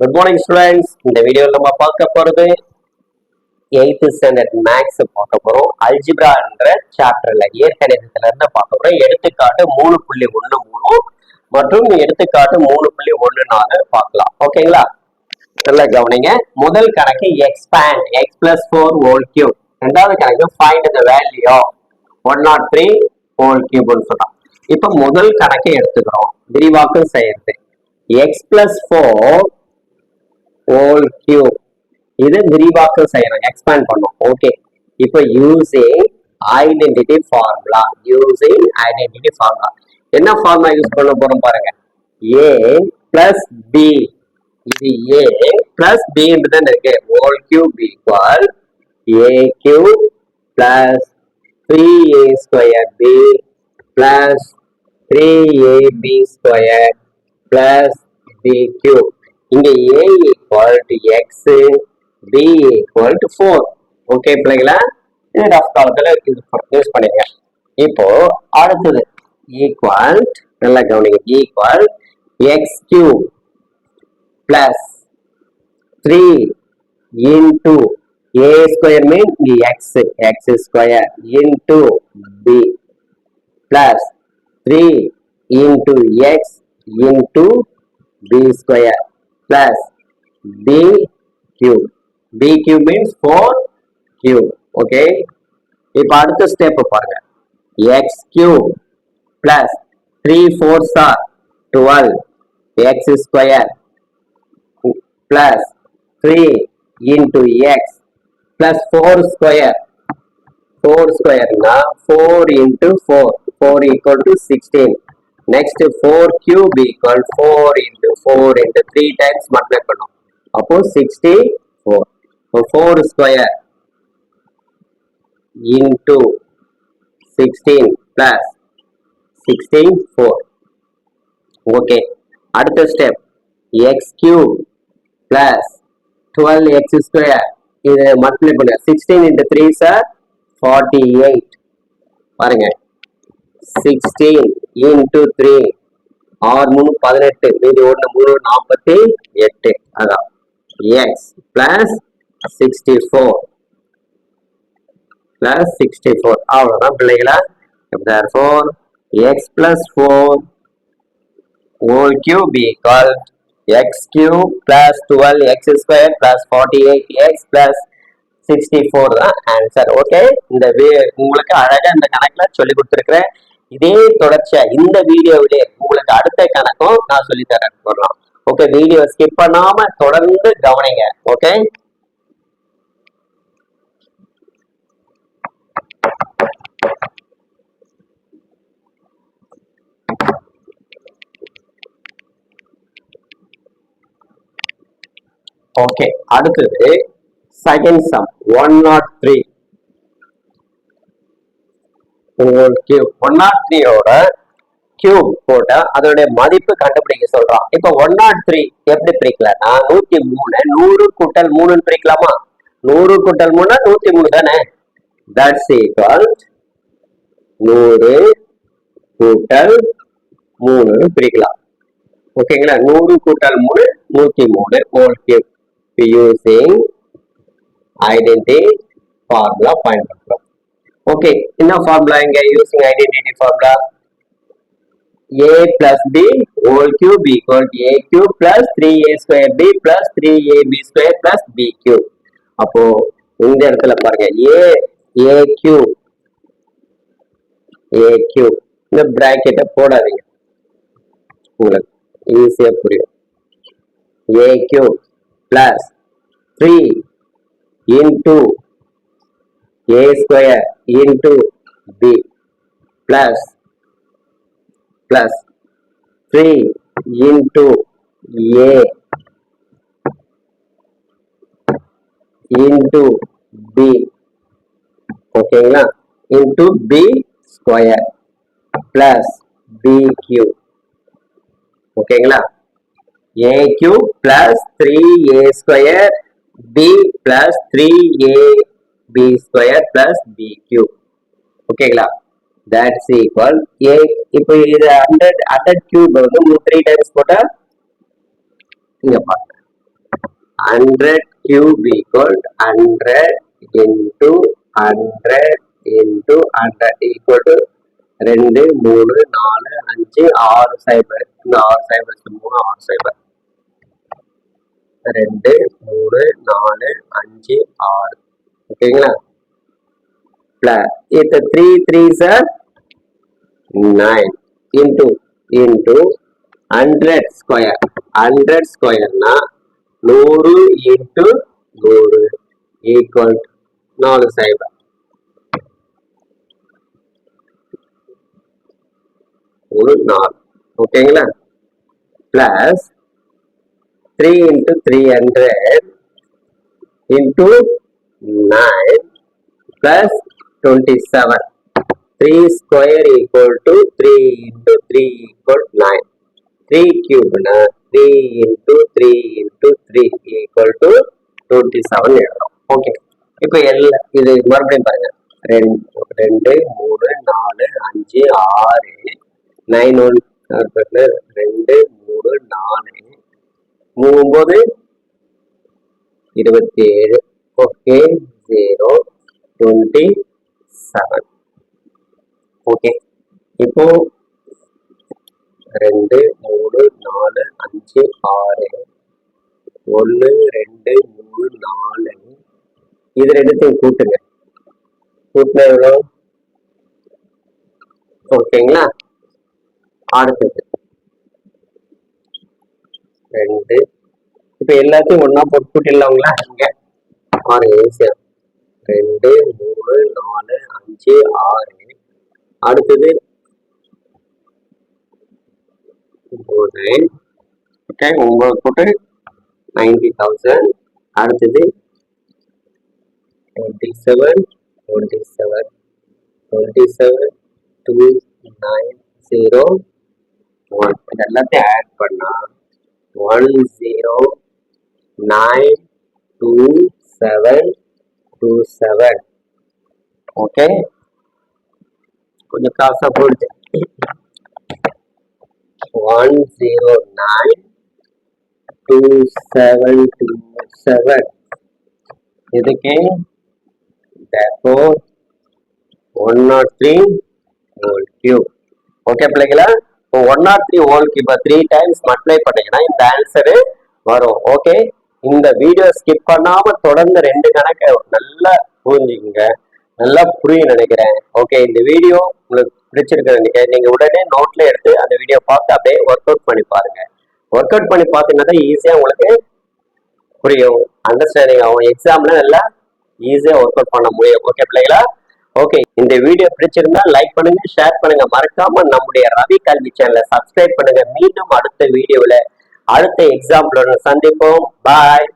Good morning students இந்த வீடியோவில் நம்ம பார்க்க போறது எயித்து ஸ்டாண்டர்ட் மேக்ஸ் பார்க்க போறோம். அல்ஜிப்ரான்ற சாப்டர்ல இயற்கணிதத்துல இருந்து பார்க்க போறோம். எடுத்துக்காட்டு மூணு புள்ளி ஒண்ணு மூணு மற்றும் எடுத்துக்காட்டு மூணு புள்ளி ஒண்ணு நாலு பார்க்கலாம். ஓகேங்களா நல்லா கவனிங்க. முதல் கணக்கு expand x plus four whole cube ரெண்டாவது கணக்கு find the value of one not three whole கியூப்னு சொல்றோம் இப்போ முதல் கணக்கை எடுத்துக்கிறோம். விரிவாக்கம் செய்யறது. X plus four whole cube இது விரிவாக்கம் செய்யணும். எக்ஸ்பேண்ட் பண்ணும். ஓகே இப்போ using identity formula using identity formula என்ன ஃபார்முலா யூஸ் பண்ண போறோம் பாருங்க. ஏ பிளஸ் பி இது ஏ பிளஸ் பின்றது இருக்கு. Whole cube equal a cube plus three a square b plus three a b square plus b cube இங்க a equal to x b equal to four okay பிள்ளைங்களா இது rough காலத்துல use பண்ணிருங்க. இப்போ அடுத்தது ஈக்குவல் நல்லா கவனிங்க equal x cube plus three into a square mean இங்க x x square into b plus three into x into b square plus b cube b cube means 4 cube okay இப்போ அடுத்த step பாருங்க x cube plus 3 4s are 12 x square plus 3 into x plus 4 square 4 square na 4 into 4 4 equal to next four cube equal four into four into three times multiply பண்ணும் அப்போ sixty four இப்போ four square into sixteen plus sixteen four okay அடுத்த step x cube plus twelve x square இது multiply பண்ணுங்க sixteen into three sir forty eight பாருங்கள் sixteen into three ஆறு மூணு பதினெட்டு மீதி ஒன்று மூணு நாற்பத்தி எட்டு. அதான். X plus sixty four plus sixty four அவ்வளோதான் பிள்ளைகளா. Four x plus four whole cube equal x cube plus twelve x square plus forty eight x plus sixty four தான் ஆன்சர் ஓகே இந்த உங்களுக்கு அழகாக இந்த கணக்கில் சொல்லி கொடுத்துருக்குறேன். இதே தொடர்ச்சியா இந்த வீடியோவிலே உங்களுக்கு அடுத்த கணக்கும் நான் சொல்லி தரேன். சொல்லலாம் ஓகே வீடியோ ஸ்கிப் பண்ணாம தொடர்ந்து கவனிங்க. ஓகே ஓகே அடுத்தது second sum one not three உங்களுக்கு ஒன் நாட் த்ரீயோட கியூப் போட்ட அதோடைய மதிப்பு கண்டுபிடிக்க சொல்றான். இப்போ ஒன் நாட் த்ரீ எப்படி பிரிக்கலன்னா நூத்தி மூணு நூறு கூட்டல் மூணுன்னு பிரிக்கலாமா? நூறு கூட்டல் மூணு நூத்தி மூணு தானே? தட்ஸ் ஈக்குவல் நூறு கூட்டல் மூணுன்னு பிரிக்கலாம். ஓகேங்களா நூறு கூட்டல் மூணு நூத்தி மூணு whole cube using identity formula பயன்படுத்துறோம். ஓகே என்ன ஃபார்முலா இங்க using identity formula a plus b whole cube equal to a cube plus 3a square b plus 3ab square plus b cube அப்போ இந்த இடத்துல பாருங்க a a cube a cube இந்த பிராக்கெட்டை போடாதீங்க உங்களுக்கு ஈஸியா புரியும் a cube plus 3 into a square into b plus plus 3 into a into b ஓகேங்களா into b square plus b cube ஓகேங்களா a cube plus 3a square b plus 3a b square plus b cube ஓகேங்களா that's equal a இப்போ இது hundred hundred cube வந்து three times போட்டால் இங்கே பாருங்க. Hundred cube equal hundred into hundred into hundred equal to ரெண்டு மூணு நாலு அஞ்சு ஆறு சைபர் இந்த ஆறு சைபர் மூணு ஆறு சைபர் ரெண்டு மூணு நாலு அஞ்சு ஆறு. ஓகேங்களா பிளஸ் இது three three sir nine into into hundred square hundred ஸ்கொயர்னா நூறு இன்டூ நூறு ஈக்குவல் நாலு சைபர் ஒரு நாலு ஓகேங்களா plus three into three hundred into nine plus twenty seven three square equal to three into three equal nine three na three into three into three equal to twenty seven okay இப்போ எல்லாம் இது மறுபடியும் பாருங்க. ரெண்டு ரெண்டு மூணு நாலு அஞ்சு ஆறு நைன் ஒன் ரெண்டு மூணு நாலு. மூம்போது இருபத்தி ஏழு. Okay zero twenty seven okay இப்போ ரெண்டு மூணு நாலு அஞ்சு ஆறு ஒன்று ரெண்டு மூணு நாலு. இது ரெண்டுத்தையும் கூட்டுங்க. கூட்டினா எவ்வளோ? ஓகேங்களா? அடுத்தது. ரெண்டு. இப்போ எல்லாத்தையும் ஒன்றா போட்டு கூட்டிடலாங்களா? இங்கே. ஆறு ரெண்டு மூணு நாலு அஞ்சு ஆறு. அடுத்தது ஒன்பது ஓகே ஒன்பது போட்டு நைன்டி தௌசண்ட் அடுத்தது twenty seven twenty seven twenty seven two nine zero one இது எல்லாத்தையும் ஆட் பண்ணால் one zero nine two seven two seven okay கொஞ்சம் காசா போடுது one zero nine two seven two seven இதுக்கு therefore one not three whole cube okay பிள்ளைங்களா இப்போ one not three whole cube three times multiply பண்ணீங்கன்னா இந்த answer வரும். Okay இந்த வீடியோ ஸ்கிப் பண்ணாம தொடர்ந்து ரெண்டு கணக்கை நல்லா புரிஞ்சுக்குங்க. நல்லா புரியும் நினைக்கிறேன். ஓகே இந்த வீடியோ உங்களுக்கு பிடிச்சிருக்கு நினைக்கிறேன். நீங்க உடனே நோட்ல எடுத்து அந்த வீடியோ பார்த்து அப்படியே ஒர்க் அவுட் பண்ணி பாருங்க. ஒர்க் அவுட் பண்ணி பார்த்தீங்கன்னா தான் ஈஸியா உங்களுக்கு புரியும். அண்டர்ஸ்டாண்டிங் ஆகும். எக்ஸாம்ல நல்லா ஈஸியா ஒர்க் அவுட் பண்ண முடியும். ஓகே பிள்ளைங்களா ஓகே இந்த வீடியோ பிடிச்சிருந்தா லைக் பண்ணுங்க ஷேர் பண்ணுங்க. மறக்காம நம்முடைய ரவி கல்வி சேனலை சப்ஸ்கிரைப் பண்ணுங்க. மீண்டும் அடுத்த வீடியோவில் அடுத்த எக்ஸாம்பிளோட சந்திப்போம். பாய்